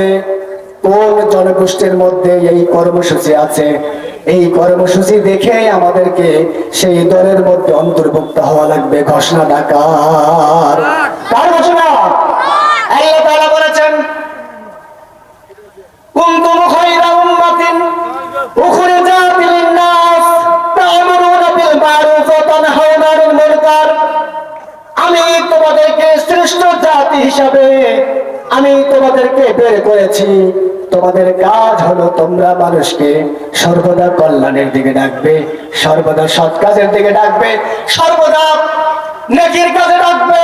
মধ্যে কোন জনগোষ্ঠীর মধ্যে এই কর্মসূচি আছে? এই কর্মসূচি দেখে আমাদেরকে সেই দলের মধ্যে অন্তর্ভুক্ত হওয়া লাগবে। ঘোষণা ডাকার আমি তোমাদেরকে শ্রেষ্ঠ জাতি হিসাবে আমি তোমাদেরকে বের করেছি। তোমাদের কাজ হলো তোমরা মানুষকে সর্বদা কল্যাণের দিকে ডাকবে, সর্বদা সৎ কাজের দিকে ডাকবে, সর্বদা নেকির কাজে ডাকবে।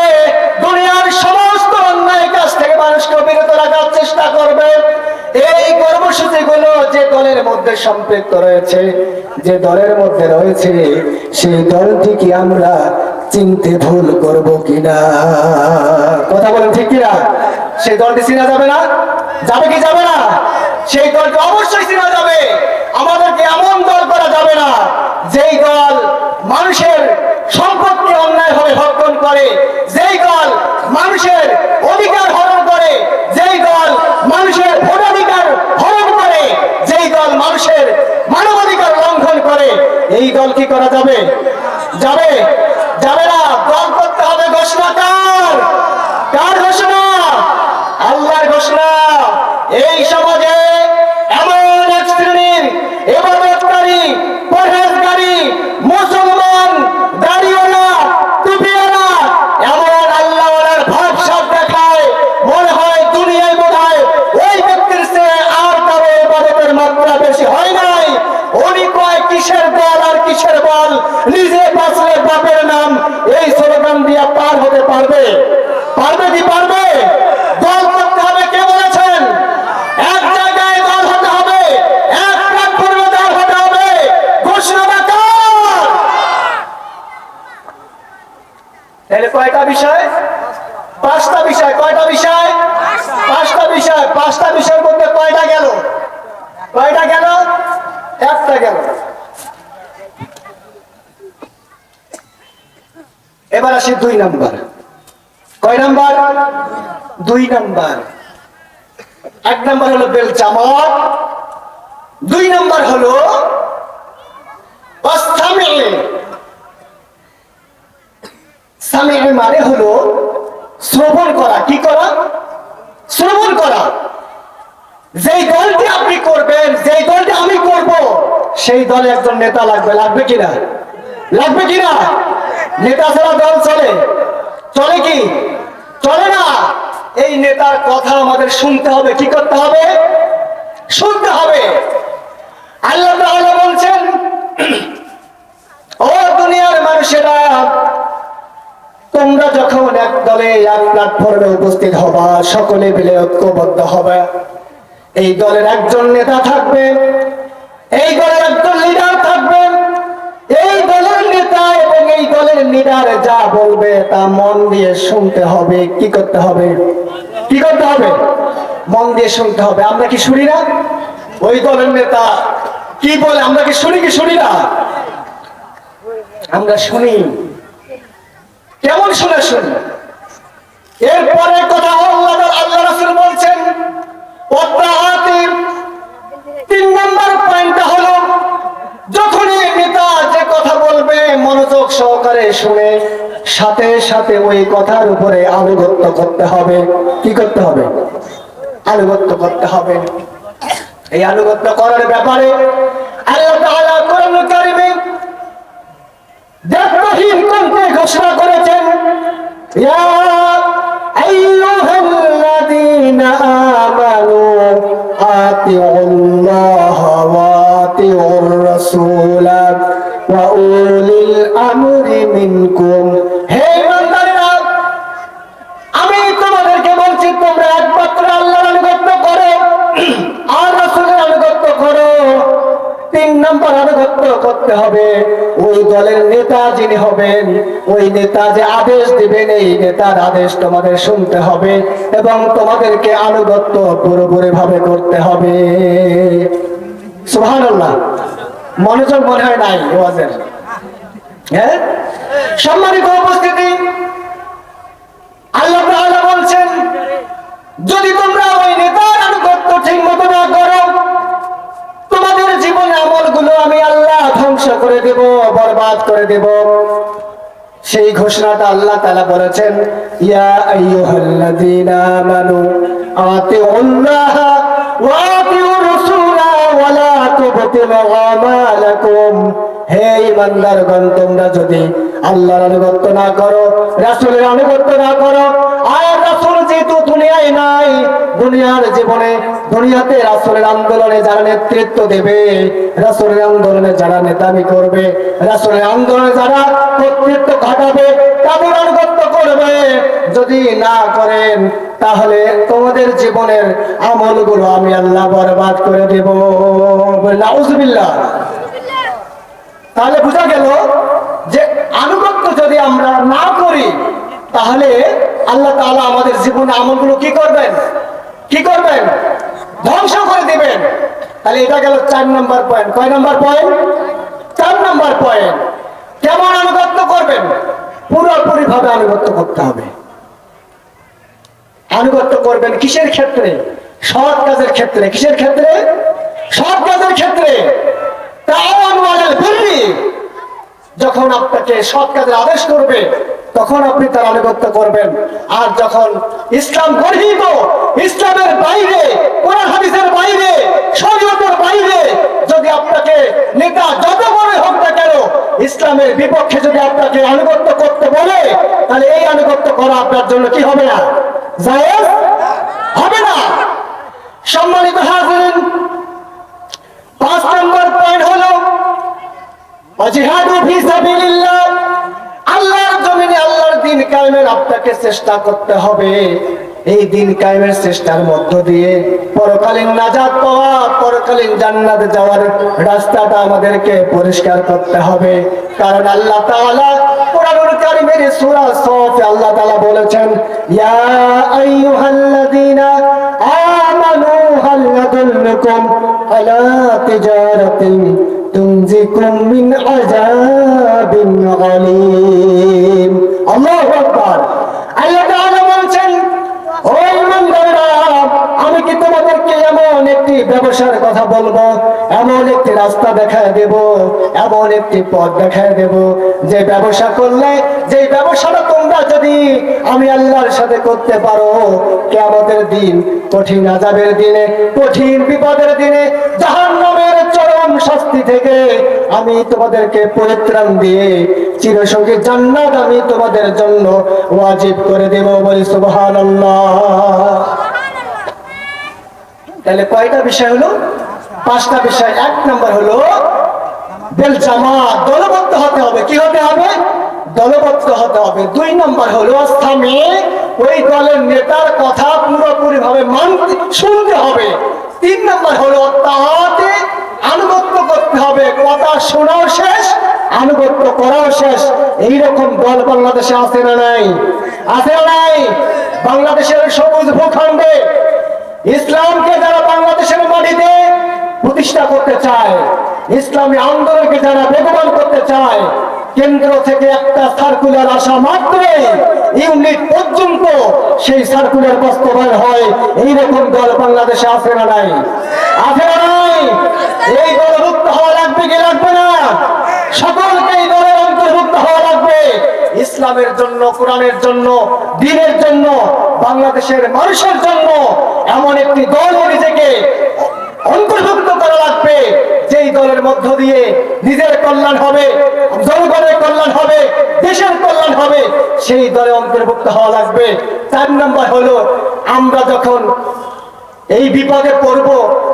দুনিয়ার সমস্ত অন্যায় কাজ থেকে মানুষকে বিরত রাখার চেষ্টা করবে। এই কর্মসূচিগুলো যে দলের মধ্যে সম্পৃক্ত রয়েছে, যে দলের মধ্যে রয়েছে, সেই দলটি কি আমরা চিনতে ভুল করব কিনা? কথা বলেন ঠিক কিনা? সেই দলটি চিনা যাবে না? যাবে কি যাবে না? সেই দলটি অবশ্যই চিনা যাবে। আমাদেরকে এমন দল করা যাবে না, যেই দল মানুষের সম্পদকে অন্যায়ভাবে ভক্ষণ করে, যেই দল মানুষের অধিকার হরণ করে, যেই দল মানুষের ভোটাধিকার হরণ করে, যেই দল মানুষের মানবাধিকার লঙ্ঘন করে, এই দল কি করা যাবে? যাবে? যাবে না দল করতে হবে ঘোষণা কার কার ঘোষণা আল্লাহর ঘোষণা এই সমাজে এমন এক শ্রেণির এবাদতকারী পরহেজগারী মুসলমান দাড়িওয়ালা টুপিওয়ালা এমন আল্লাহওয়ালার ভাবসাব দেখায় মনে হয় দুনিয়ায় বোধ হয় ওই ব্যক্তির সে আর কারও ইবাদতের মাত্রা বেশি হয় নাই উনি কয় কিসের দল আর কিসের বল নিজে বাঁচলে বাপের নাম এই স্লোগান দিয়ে পার হতে পারবে পারবে কি পারবে দল করতে হবে কে বলেছেন এক জায়গায় দল হতে হবে এক প্ল্যাটফর্মে দল হতে হবে ঘোষণা কার তাহলে কয়টা বিষয়? পাঁচটা বিষয়, কয়টা বিষয়? পাঁচটা বিষয়, পাঁচটা বিষয়ের মধ্যে কয়টা গেল? কয়টা গেল? একটা গেল। এবার আসি দুই নাম্বার। কয় নাম্বার? দুই নাম্বার। এক নাম্বার হলো বেল জামাত, দুই নাম্বার হলো অস্থামে। সামিল মানে হলো শ্রবণ করা। কি করা? শ্রবণ করা। যেই দলটি আপনি করবেন, যেই দলটি আমি করব, সেই দলে একজন নেতা লাগবে। লাগবে কিনা লাগবে কিনা নেতা ছাড়া দল চলে। চলে কি? চলে না। এই নেতার কথা আমাদের শুনতে হবে। কি করতে হবে? শুনতে হবে। আল্লাহ বলছেন, ও দুনিয়ার মানুষেরা এক দলে, এক প্ল্যাটফর্মে উপস্থিত হবা, সকলে মিলে ঐক্যবদ্ধ হবে। এই দলের একজন নেতা থাকবে, এই দলের একজন লিডার থাকবে, এই দলের নেতা এবং এই দলের লিডার যা বলবে তা মন দিয়ে শুনতে হবে। কি করতে হবে? কি করতে হবে? মন দিয়ে শুনতে হবে। আমরা কি শুনি না? ওই দলের নেতা কি বলে? আমরা কি শুনি কি শুনি না? আমরা শুনি। কেমন শুনে শুনি এরপরে কথা আল্লাহ আল্লাহ রাসূল বলছেন তিন নম্বর পয়েন্টটা হলো, যখনই নেতা যে কথা বলবে, মনোযোগ সহকারে শুনে সাথে সাথে ওই কথার উপরে আনুগত্য করতে হবে। কি করতে হবে? আনুগত্য করতে হবে। এই আনুগত্য করার ব্যাপারে আল্লাহ দায়িত্বহীন কণ্ঠে ঘোষণা করেছেন ইয়া আইয়ুহাল্লাযীনা আমানু আতিউল্লাহ আনুগত্য করতে হবে। ওই দলের নেতা যিনি হবেন, ওই নেতা যে আদেশ দিবেন, এই নেতার আদেশ তোমাদের শুনতে হবে এবং তোমাদেরকে আনুগত্য পুরোপুরি ভাবে করতে হবে। মনোযোগ মনে হয় নাই ওয়াজের? হ্যাঁ? সম্মানিত উপস্থিতি, আল্লাহ বলছেন, যদি তোমরা ওই নেতার আনুগত্য ঠিক মতো না করো জীবনে আমলগুলো আমি আল্লাহ ধ্বংস করে দেব, বরবাদ করে দেব। সেই ঘোষণাটা আল্লাহ তালা বলেছেন, ইয়া আইয়ুহাল্লাযীনা আমানু আমালাকুম। হে ইমানদারগণ তোমরা যদি আল্লাহর আনুগত্য না করো, রাসূলের আনুগত্য না করো, আর রাসূল যেহেতু দুনিয়ায় নাই, দুনিয়ার জীবনে, দুনিয়াতে রাসূলের আন্দোলনে যারা নেতৃত্ব দেবে, রাসূলের আন্দোলনে যারা নেতামি করবে, রাসূলের আন্দোলনে যারা কর্তৃত্ব ঘটাবে তাদের আনুগত্য করবে। যদি না করেন, তাহলে তোমাদের জীবনের আমলগুলো আমি আল্লাহ বরবাদ করে দেব। নাউজুবিল্লাহ। তাহলে বোঝা গেল যে আনুগত্য যদি আমরা না করি, তাহলে আল্লাহ তাআলা আমাদের জীবনে আমলগুলো কি করবেন? কি করবেন? ধ্বংস করে দিবেন। তাহলে এটা গেল চার নম্বর পয়েন্ট কয় নম্বর পয়েন্ট চার নম্বর পয়েন্ট কেমন আনুগত্য করবেন? পুরোপুরি ভাবে আনুগত্য করতে হবে। আনুগত্য করবেন কিসের ক্ষেত্রে? সৎ কাজের ক্ষেত্রে। কিসের ক্ষেত্রে? সৎ কাজের ক্ষেত্রে। যখন আপনাকে সৎ কাজের আদেশ করবে, তখন আপনি তার আনুগত্য করবেন। আর যখন ইসলাম গর্হিত, ইসলামের বাইরে, কোরআন হাদিসের বাইরে শরীয়তের বাইরে, যদি আপনাকে নেতা যত বড় হোক না কেন, ইসলামের বিপক্ষে যদি আপনাকে আনুগত্য করতে বলে, তাহলে এই আনুগত্য করা আপনার জন্য কি হবে না? জায়েজ? হবে না। সম্মানিত হাজিরিন পাঁচ নম্বর পয়েন্ট হলো রাস্তাটা আমাদেরকে পরিষ্কার করতে হবে। কারণ আল্লাহ তাআলা আল্লাহ তাআলা বলেছেন হাল আদুল্লুকুম আলা তিজারাতিন تنجيكم من عذاب غليظ الله أكبر আল্লাহ তাআলা বলছেন ও ইমানদাররা আমি কি তোমাদেরকে এমন একটি ব্যবসার কথা বলবো এমন একটি রাস্তা দেখায় দেব এমন একটি পথ দেখায় দেব যে ব্যবসা করলে যে ব্যবসাটা তোমরা যদি আমি আল্লাহর সাথে করতে পারো কেমতের দিন, কঠিন আজাবের দিনে, কঠিন বিপদের দিনে, জাহান্নামের চরম শাস্তি থেকে আমি তোমাদেরকে পরিত্রাণ দিয়ে চিরসঙ্গী জান্নাত আমি তোমাদের জন্য ওয়াজিব করে দেব বলি সুবহানাল্লাহ। তাহলে কয়টা বিষয় হলো? পাঁচটা বিষয়। এক নম্বর হলো, বেল জামাত দলবদ্ধ হতে হবে। কি হতে হবে? দলবদ্ধ হতে হবে। দুই নম্বর হলো স্থানে ওই দলের নেতার কথা পুরোপুরি ভাবে মানতে, শুনতে হবে। তিন নম্বর হলো, তাহাতে আনুগত্য করতে হবে। কথা শোনাও শেষ, আনুগত্য করাও শেষ। এইরকম দল বাংলাদেশে আছে না নাই? আছে না নাই? বাংলাদেশের সবুজ ভূখণ্ডে ইসলামকে যারা বাংলাদেশের মাটিতে প্রতিষ্ঠা করতে চায়, ইসলামী আন্দোলনকে যারা বেগবান করতে চায়, কেন্দ্র থেকে একটা সার্কুলার আসা মাত্রে ইউনিট পর্যন্ত সেই সার্কুলার বাস্তবায়ন হয়। এইরকম দল বাংলাদেশে আছে না নাই? আছে না নাই? এই দলভুক্ত হওয়া লাগবে কি লাগবে না? সকলকে এই দলের অন্তর্ভুক্ত হওয়া লাগবে। ইসলামের জন্য, কোরআনের জন্য, দিনের জন্য, বাংলাদেশের মানুষের জন্য এমন একটি দল নিজেকে অন্তর্ভুক্ত করা লাগবে যেই দলের মধ্য দিয়ে নিজের কল্যাণ হবে, জনগণের কল্যাণ হবে, দেশের কল্যাণ হবে, সেই দলে অন্তর্ভুক্ত হওয়া লাগবে। চার নম্বর হলো, আমরা যখন এই বিপদে পড়ব,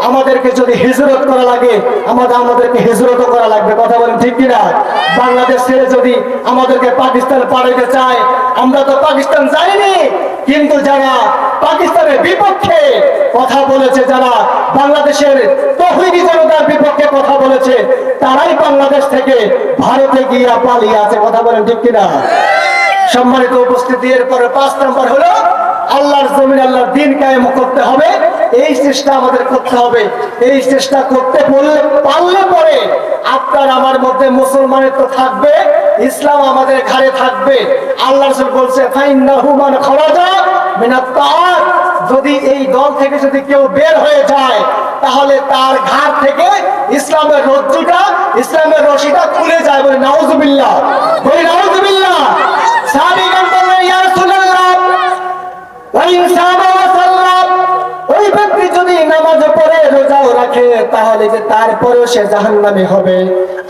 আমাদেরকে যদি হিজরত করা লাগে, আমাদের আমাদেরকে হিজরতও করা লাগবে। কথা বলেন ঠিক কিনা? বাংলাদেশ ছেড়ে যদি আমাদেরকে পাকিস্তান পাঠাইতে চায়, আমরা তো পাকিস্তান যাইনি। কিন্তু যারা পাকিস্তানের বিপক্ষে কথা বলেছে, যারা বাংলাদেশের তহিদি জনতার বিপক্ষে কথা বলেছে, তারাই বাংলাদেশ থেকে ভারতে গিয়া পালিয়ে আছে। কথা বলেন ঠিক কিনা? সম্মানিত উপস্থিতি, এরপরে পাঁচ নম্বর হলো আল্লাহর জমিন, আল্লাহর দিন কায়েম করতে হবে। এই চেষ্টা আমাদের করতে হবে। এই চেষ্টা করতে বললে পারলে পরে আপনার আমার মধ্যে মুসলমানের তো থাকবে, ইসলাম আমাদের ঘাড়ে থাকবে। আল্লাহ বলছে, ফাইন্নাহু মান খরাজা মিনাত তাআত। যদি এই দল থেকে যদি কেউ বের হয়ে যায়, তাহলে তার ঘাট থেকে ইসলামের রজ্জুটা, ইসলামের রশিটা খুলে যায় বলে নাউজুবিল্লাহ। বলে নাউজুবিল্লাহ। ওয়াইন রাখে, তাহলে যে তারপরেও সে জাহান্নামে হবে।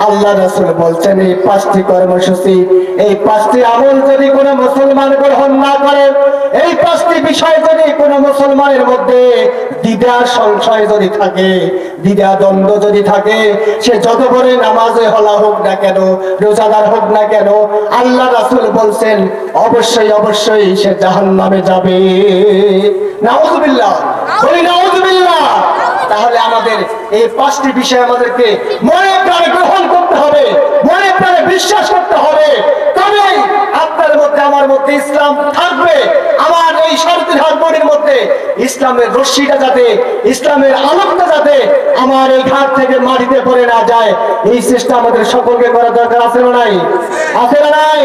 আল্লাহ রাসূল বলছেন, এই পাঁচটি কর্মসূচি, এই পাঁচটি আমল যদি কোনো মুসলমান গ্রহণ না করে, এই পাঁচটি বিষয় যদি কোনো মুসলমানের মধ্যে দ্বিধা, সংশয় যদি থাকে, দ্বিধা, দ্বন্দ্ব যদি থাকে, সে যত বড় নামাজে হলা হোক না কেন, রোজাদার হোক না কেন, আল্লাহ রাসূল বলছেন, অবশ্যই অবশ্যই সে জাহান্নামে যাবে। নাউজুবিল্লাহ। বলি, নাউজুবিল্লাহ। তাহলে আমাদের এই পাঁচটি বিষয় আমাদেরকে মনে প্রাণে গ্রহণ করতে হবে মনে প্রাণে বিশ্বাস করতে হবে। তবেই আপনার মধ্যে, আমার মধ্যে ইসলাম থাকবে। আমার এই শরতের হারমোনির মধ্যে ইসলামের রশ্মিটা যাতে, ইসলামের আলোকটা যাতে আমার এই ঘাট থেকে মাটিতে পড়ে না যায়, এই চেষ্টা আমাদের সকলকে করা দরকার, আছে না নাই? আছে না নাই?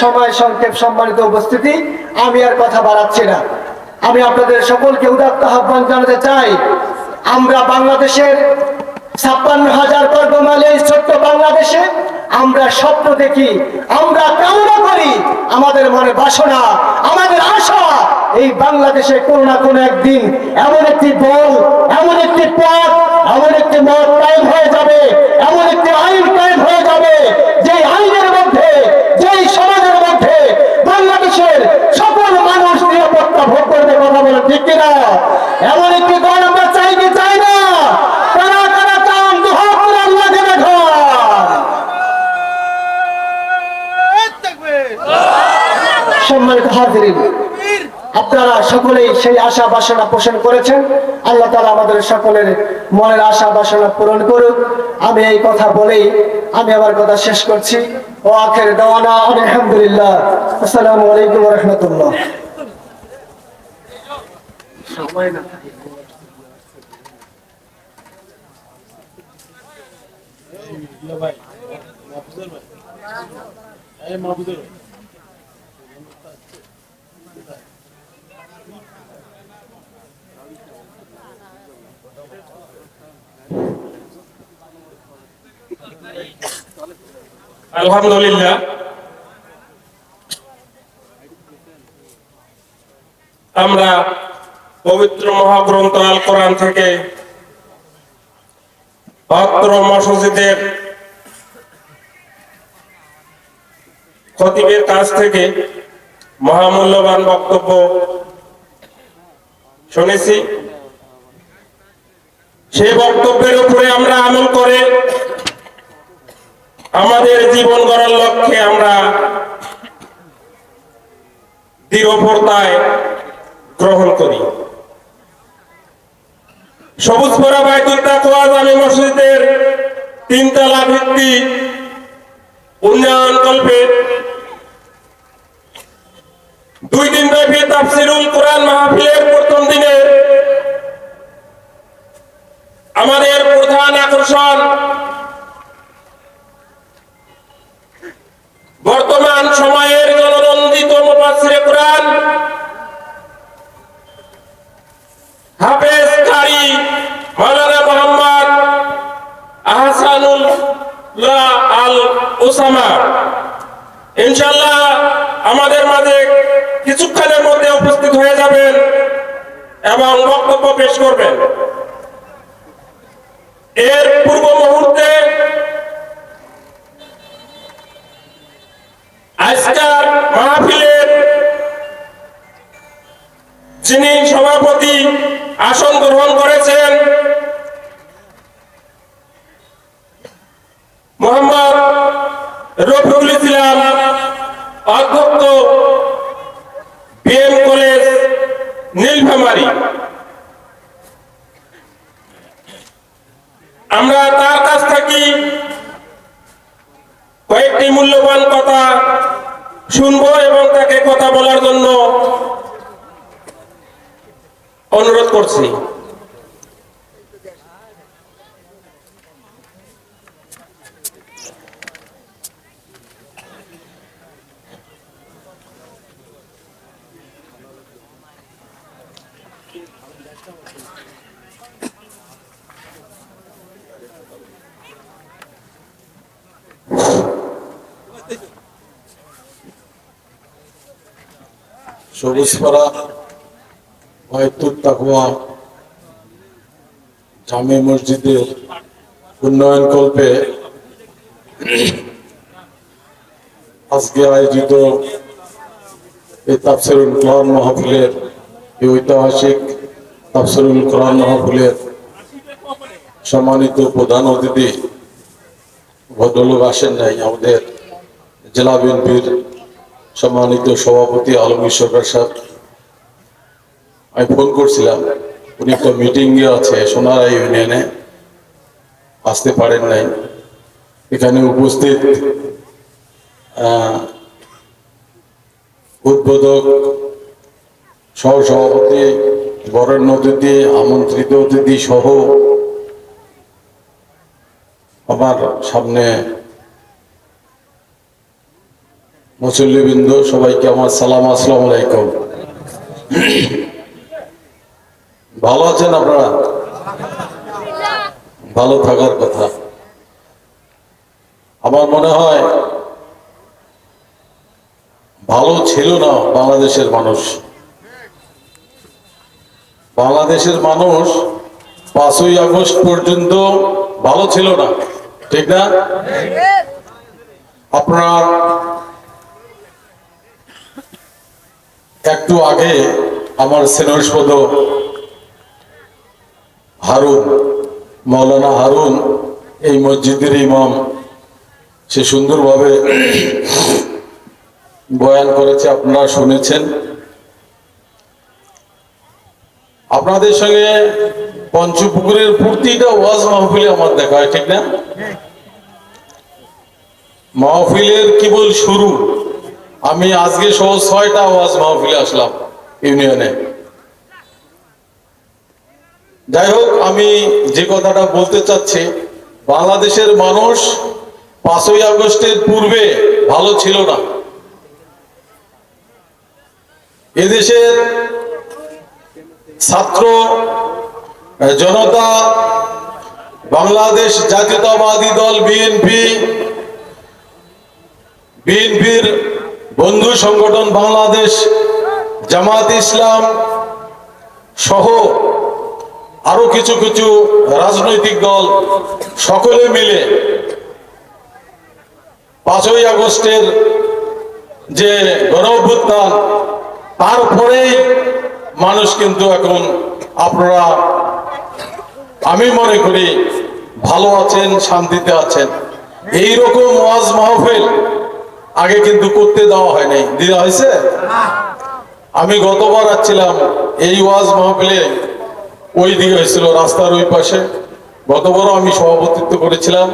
সময় সংক্ষেপ সম্মানিত উপস্থিতি, আমি আর কথা বাড়াচ্ছি না। আমি আপনাদের সকলকে উদাত্ত আহ্বান জানাতে চাই আমরা বাংলাদেশের ছাপ্পান্ন হাজার বর্গ মাইল ছোট্ট বাংলাদেশে আমরা স্বপ্ন দেখি, আমরা কামনা করি, আমাদের মনে বাসনা, আমাদের আশা, এই বাংলাদেশে কোনো না কোনো একদিন এমন একটি দল এমন একটি পথ, এমন একটি মত কায়েম হয়ে যাবে এমন একটি আইন কায়েম হয়ে যাবে যে আইনের মধ্যে যেই সমাজের মধ্যে বাংলাদেশের সকল মানুষ নিরাপত্তা ভোগ করবে কথা বলে ঠিক কিনা এমন একটি দল আমরা চাই কি চাই না কারা কারা চান দুহাত করে আল্লাহকে দেখান সম্মানিত হাজিরিন আপনারা সকলেই সেই আশা বাসনা পোষণ করেছেন। আল্লাহ তালা আমাদের সকলের মনের আশা বাসনা পূরণ করুক। আমি এই কথা বলেই আমি আমার কথা শেষ করছি। ও আখের দেওয়ানা আলহামদুলিল্লাহ। আসসালামু আলাইকুম রহমতুল্লাহ। আলহামদুলিল্লাহ। আমরা পবিত্র মহাগ্রন্থ আল কোরআন থেকে অত্র মসজিদের খতিবের কাছ থেকে মহামূল্যবান বক্তব্য শুনেছি। সে বক্তব্যের উপরে আমরা আমল করে আমাদের জীবন গড়ার লক্ষ্যে আমরা দৃঢ়পরতায় গ্রহণ করি। সবুজ পরা বাইতুল তাকওয়া জামে মসজিদের তিনতলা ভিত্তি উন্নয়ন কল্পে দুই দিন ব্যাপী তাফসিরুল কোরআন মাহফিলের প্রথম দিনে আমাদের প্রধান আকর্ষণ বর্তমান সময়ের জননন্দিত মুফাসসিরে কোরআন হাফেজ কারি মাওলানা মোহাম্মদ আহসানুল্লাহ আল ওসামা ইনশাআল্লাহ আমাদের মাঝে কিছুক্ষণের মধ্যে উপস্থিত হয়ে যাবেন এবং বক্তব্য পেশ করবেন। এর পূর্ব মুহূর্তে যিনি সভাপতি আসন গ্রহণ করেছেন মোহাম্মদ রফিকুল সবুজ পাড়া জামে মসজিদের উন্নয়ন কল্পে আজকে আয়োজিত এই তাফসিরুল কোরআন মহাফিলের এই ঐতিহাসিক তাফসিরুল কোরআন মাহফিলের সম্মানিত প্রধান অতিথি, ভদ্রলোক আসেন নাই, আমাদের জেলা বিএনপির সম্মানিত সভাপতি আলমগীর সরকার সাহেব আমি ফোন করছিলাম, উনি একটা মিটিংয়ে আছে সোনারা ইউনিয়নে, আসতে পারেন নাই। এখানে উপস্থিত উদ্বোধক সহ সভাপতি বরেণ্য অতিথি আমন্ত্রিত অতিথি সহ আমার সামনে মুসল্লিবৃন্দ সবাইকে আমার সালাম, আসসালাম আলাইকুম। ভালো আছেন আপনারা? ভালো থাকার কথা। আমার মনে হয় ভালো ছিল না বাংলাদেশের মানুষ। বাংলাদেশের মানুষ পাঁচই আগস্ট পর্যন্ত ভালো ছিল না, ঠিক না? আপনার একটু আগে আমার সেনস্পদ হারুন মৌলানা হারুন, এই মসজিদের ইমাম, সে সুন্দরভাবে বয়ান করেছে, আপনারা শুনেছেন। আপনাদের সঙ্গে পঞ্চপুকুরের প্রতিটা ওয়াজ মাহফিলে আমার দেখা হয়, ঠিক না? মাহফিলের কেবল শুরু? আমি আজকে সহ ছয়টা ওয়াজ মাহফিলে আসলাম ইউনিয়নে। যাই হোক, আমি যে কথাটা বলতে চাচ্ছি, বাংলাদেশের মানুষ পাঁচই আগস্টের পূর্বে ভালো ছিল না। এদেশের ছাত্র জনতা, বাংলাদেশ জাতীয়তাবাদী দল, বিএনপি, বিএনপির বন্ধু সংগঠন বাংলাদেশ, জামাত ইসলাম সহ আরও কিছু কিছু রাজনৈতিক দল সকলে মিলে পাঁচই আগস্টের যে গণ অভ্যুত্থান তারপরেই মানুষ কিন্তু এখন আপনারা, আমি মনে করি ভালো আছেন, শান্তিতে আছেন। এই রকম ওয়াজ মাহফিল আগে কিন্তু করতে দেওয়া হয় নাই দেওয়া হয়েছে? আমি গতবার আসছিলাম, এই ওয়াজ মাহফিলে ওই দিকে হয়েছিল, রাস্তার ওই পাশে। গতবারও আমি সভাপতিত্ব করেছিলাম।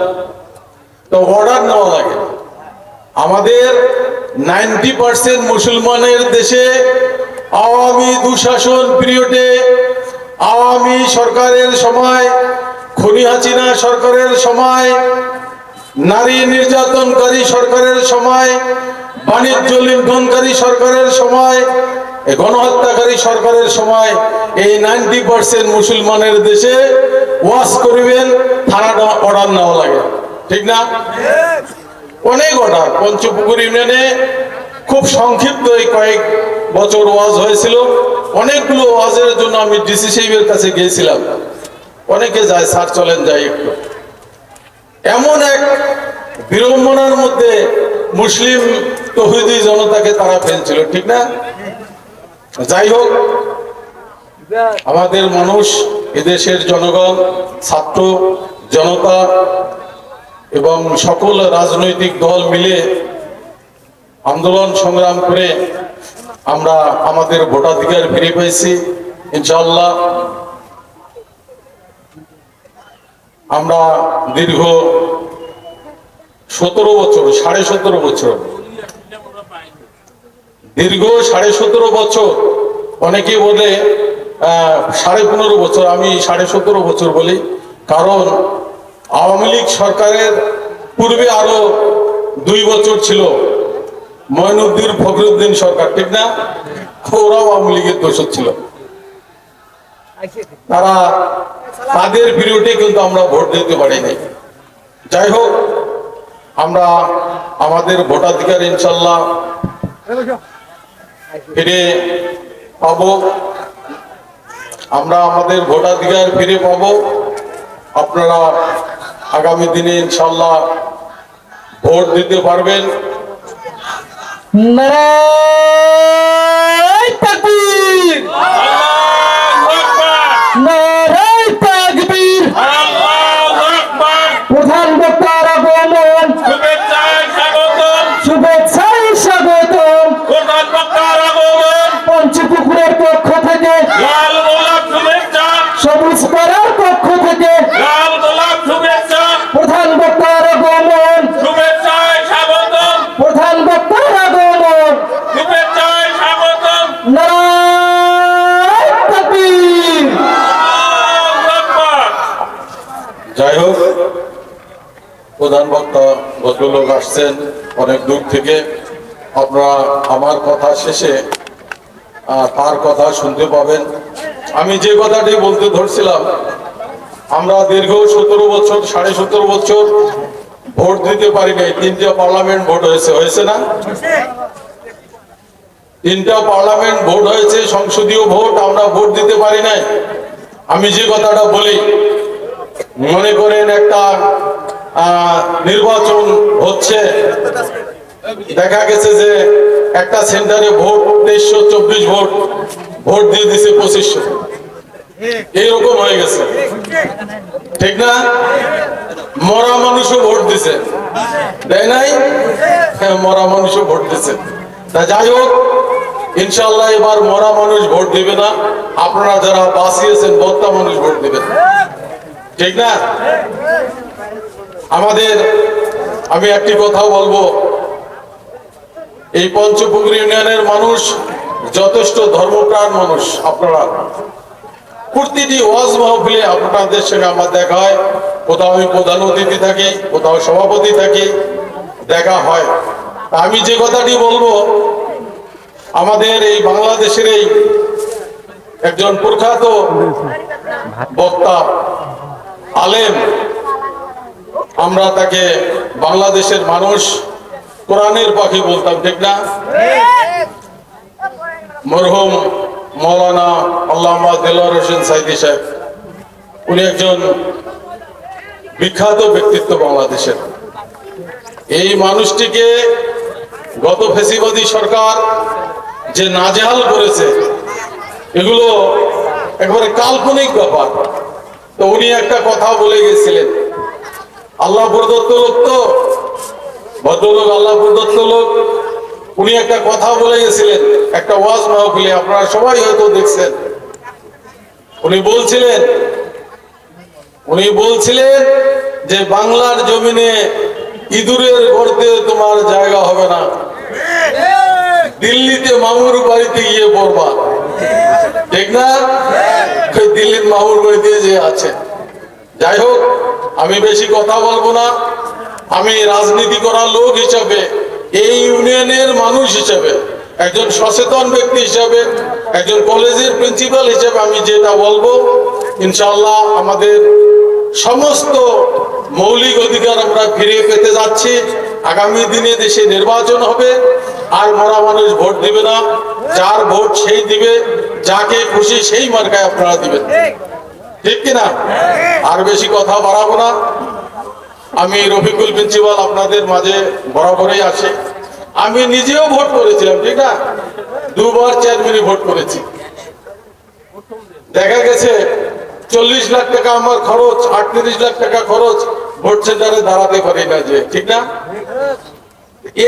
তো অর্ডার নেওয়া লাগে। আমাদের নাইনটি পার্সেন্ট মুসলমানের দেশে আওয়ামী দুঃশাসন পিরিয়ডে আওয়ামী সরকারের সময়, খনি হাসিনা সরকারের সময়, নারী নির্যাতনকারী সরকারের সময়, বাণিজ্য লুণ্ঠনকারী সরকারের সময় গণহত্যাকারী সরকারের সময়, এই নাইনটি পার্সেন্ট মুসলমানের দেশে ওয়াশ করিবেন থানাটা অর্ডার নেওয়া লাগে। ঠিক না? অনেক অর্ডার, পঞ্চপুকুর ইউনিয়নে খুব সংক্ষিপ্ত এই কয়েক বছর ওয়াজ হয়েছিল। অনেকগুলো ওয়াজের জন্য আমি ডিসি সাহেবের কাছে গিয়েছিলাম। অনেকে যায়, স্যার চলেন, যাই একটু। এমন এক বিড়ম্বনার মধ্যে মুসলিম তহিদি জনতাকে তারা ফেলছিল, ঠিক না? যাই হোক, আমাদের মানুষ, এদেশের জনগণ, ছাত্র, জনতা এবং সকল রাজনৈতিক দল মিলে আন্দোলন সংগ্রাম করে আমরা আমাদের ভোটাধিকার ফিরে পেয়েছি ইনশাল্লাহ আমরা দীর্ঘ সতেরো বছর, সাড়ে সতেরো বছর, দীর্ঘ সাড়ে সতেরো বছর, অনেকে বলে সাড়ে পনেরো বছর, আমি সাড়ে সতেরো বছর বলি, কারণ আওয়ামী লীগ সরকারের পূর্বে আরও দুই বছর ছিল। ময়নুদ্দিন ফখরুদ্দিন সরকার, ঠিক না? ওরাও আওয়ামী লীগের দোষর ছিল। তারা তাদের বিরুদ্ধে কিন্তু আমরা ভোট দিতে পারিনি যাই হোক, আমরা আমাদের ভোটাধিকার ইনশাল্লাহ ফিরে পাব। আমরা আমাদের ভোটাধিকার ফিরে পাবো। আপনারা আগামী দিনে ইনশাল্লাহ ভোট দিতে পারবেন। নারায় তাকবীর। নারায় তাকবীর। প্রধান বক্তার আগমন। শুভেচ্ছায় স্বাগতম। পঞ্চপুকুরের পক্ষ থেকে লাল গোলাপ শুভেচ্ছা সবুজ পাড়ার পক্ষ থেকে লাল গোলাপ শুভেচ্ছা প্রধান বক্তার আগমন শুভেচ্ছায় স্বাগতম প্রধান বক্তার আগমন শুভেচ্ছায় স্বাগতম নারায় তাকবীর আল্লাহু আকবার যাই হোক প্রধান বক্তা ভদ্রলোক আসছেন অনেক দূর থেকে। আপনারা আমার কথা শেষে তার কথা শুনতে পাবেন। আমি যে কথাটি বলতে ধরছিলাম, আমরা দীর্ঘ সতেরো বছর, সাড়ে সতেরো বছর ভোট দিতে পারি নাই তিনটা পার্লামেন্ট ভোট হয়েছে হয়েছে না? তিনটা পার্লামেন্ট ভোট হয়েছে, সংসদীয় ভোট, আমরা ভোট দিতে পারি নাই। আমি যে কথাটা বলি, মনে করেন একটা নির্বাচন হচ্ছে। দেখা গেছে যে একটা সেন্টারে ভোট তেইশশো চব্বিশ ভোট ভোট দিয়ে দিছে পঁচিশশো। এইরকম হয়ে গেছে। ঠিক না? মরা মানুষও ভোট দিছে। দেয় নাই? হ্যাঁ, মরা মানুষও ভোট দিছে। তা যাই হোক ইনশাল্লাহ এবার মরা মানুষ ভোট দিবে না। আপনারা যারা বাঁচিয়েছেন বত্তা মানুষ ভোট দিবেন। ঠিক না? আমাদের, আমি একটি কথা বলব। এই পঞ্চপুকুর ইউনিয়নের মানুষ যথেষ্ট ধর্মপ্রাণ মানুষ, আপনারা। প্রতিটি ওয়াজ মাহফিলে আপনাদের সঙ্গে আমার দেখা হয়। কোথাও আমি প্রধান অতিথি থাকি, কোথাও সভাপতি থাকি, দেখা হয়। আমি যে কথাটি বলব, আমাদের এই বাংলাদেশের এই একজন প্রখ্যাত বক্তা, আলেম আমরা তাকে বাংলাদেশের মানুষ কোরআনের পাখি বলতাম, ঠিক না? মরহুম মৌলানা আল্লামা দেলোয়ার হোসেন সাইদি সাহেব। উনি একজন বিখ্যাত ব্যক্তিত্ব বাংলাদেশের। এই মানুষটিকে গত ফেসিবাদী সরকার যে নাজেহাল করেছে, এগুলো একবারে কাল্পনিক ব্যাপার। তো উনি একটা কথা বলে গেছিলেন আল্লাহ প্রদত্ত লোক তো। ভদ্রলোক আল্লাহ প্রদত্ত লোক উনি একটা কথা বলে গেছিলেন, একটা ওয়াজ মাহফিলে, আপনারা সবাই হয়তো দেখছেন। উনি বলছিলেন উনি বলছিলেন যে বাংলার জমিনে ইঁদুরের গর্তে তোমার জায়গা হবে না। দিল্লিতে মামুর বাড়িতে গিয়ে পড়বা। ঠিক না? দিল্লির মামুর বাড়িতে যে আছে। যাই হোক আমি বেশি কথা বলব না। আমি রাজনীতি করার লোক হিসাবে, এই ইউনিয়নের মানুষ হিসাবে, একজন সচেতন ব্যক্তি হিসাবে, একজন কলেজের প্রিন্সিপাল হিসাবে আমি যেটা বলব ইনশাল্লাহ আমাদের সমস্ত মৌলিক অধিকার আমরা ফিরে পেতে যাচ্ছি। আগামী দিনে দেশে নির্বাচন হবে, আর মরা মানুষ ভোট দিবে না। যার ভোট সেই দিবে, যাকে খুশি সেই মার্কায় আপনারা দিবেন। ঠিক কিনা? আর বেশি কথা বাড়াবো না। আমি রফিকুল প্রিন্সিপাল আপনাদের মাঝে বরাবরই আছে। আমি নিজেও ভোট করেছিলাম, ঠিক না? দুবার চেয়ারম্যানই ভোট করেছি। দেখা গেছে, চল্লিশ লাখ টাকা আমার খরচ, আটত্রিশ লাখ টাকা খরচ ভোট সেন্টারে দাঁড়াতে পারি না যে, ঠিক না?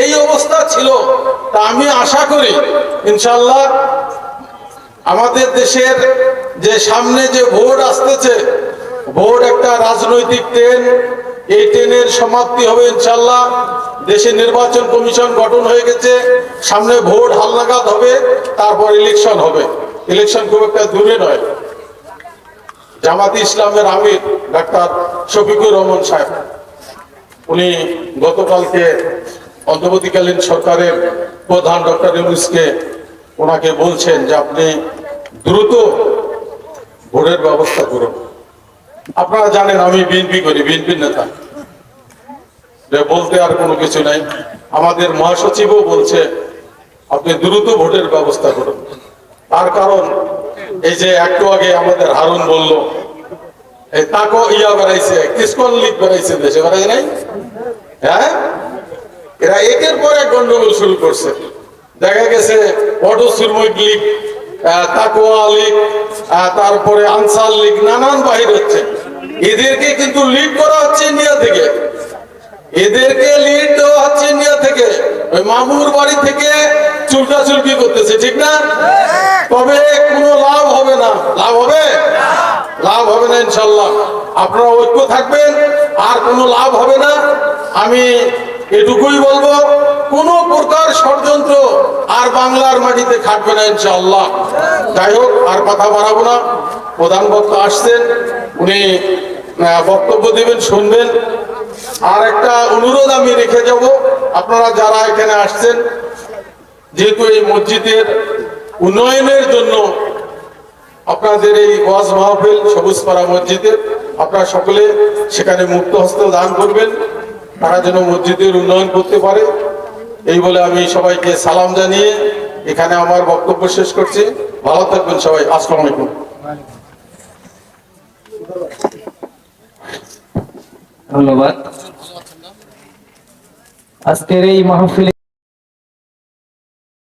এই অবস্থা ছিল, তা আমি আশা করি, ইনশাল্লাহ আমাদের দেশের যে সামনে যে ভোট আসতেছে, ভোট একটা রাজনৈতিক ট্রেন। এই ট্রেনের সমাপ্তি হবে ইনশাল্লাহ দেশে নির্বাচন কমিশন গঠন হয়ে গেছে। সামনে ভোট হালনাগাদ হবে, তারপর ইলেকশন হবে। ইলেকশন খুব একটা দূরে নয়। জামাতি ইসলামের আমির ডাক্তার শফিকুর রহমান সাহেব, উনি গতকালকে অন্তর্বর্তীকালীন সরকারের প্রধান ডক্টর ইউনুসকে ওনাকে বলছেন যে আপনি দ্রুত ভোটের ব্যবস্থা করুন। আপনারা জানেন, আমি বিএনপি করি বিএনপির নেতা। বলতে আর কোনো কিছু নাই। আমাদের মহাসচিবও বলছে, আপনি দ্রুত ভোটের ব্যবস্থা করুন। তার কারণ, এই যে একটু আগে আমাদের হারুন বলল, এই তাকো ইয়া বেড়াইছে কিসকন লীগ বেড়াইছে দেশে বেড়াই নাই? হ্যাঁ? এরা একের পর এক গন্ডগোল শুরু করছে। দেখা গেছে বড় শ্রমিক লীগ তারপরে আনসার লীগ নানান বাহির হচ্ছে। এদেরকে কিন্তু লিড করা হচ্ছে ইন্ডিয়া থেকে। এদেরকে লিড দেওয়া হচ্ছে ইন্ডিয়া থেকে। ওই মামুর বাড়ি থেকে চুলকা চুলকি করতেছে, ঠিক না? তবে কোনো লাভ হবে না। লাভ হবে? লাভ হবে না ইনশাল্লাহ আপনারা ঐক্য থাকবেন, আর কোনো লাভ হবে না। আমি এটুকুই বলব কোনো প্রকার ষড়যন্ত্র আর বাংলার মাটিতে খাটবে না ইনশাল্লাহ যাই হোক, আর কথা বাড়াবো না। প্রধান বক্তা আসছেন, উনি বক্তব্য দিবেন, শুনবেন। আর একটা অনুরোধ আমি রেখে যাব। আপনারা যারা এখানে আসছেন, যেহেতু এই মসজিদের উন্নয়নের জন্য আপনাদের এই ওয়াজ মাহফিল, সবুজপাড়া মসজিদের, আপনারা সকলে সেখানে মুক্ত হস্ত দান করবেন। তারা যেন মসজিদের উন্নয়ন করতে পারে। এই বলে আমি সবাইকে সালাম জানিয়ে এখানে আমার বক্তব্য শেষ করছি। ভালো থাকবেন সবাই। আসসালাম আলাইকুম। ধন্যবাদ। আজকের এই মাহফিলে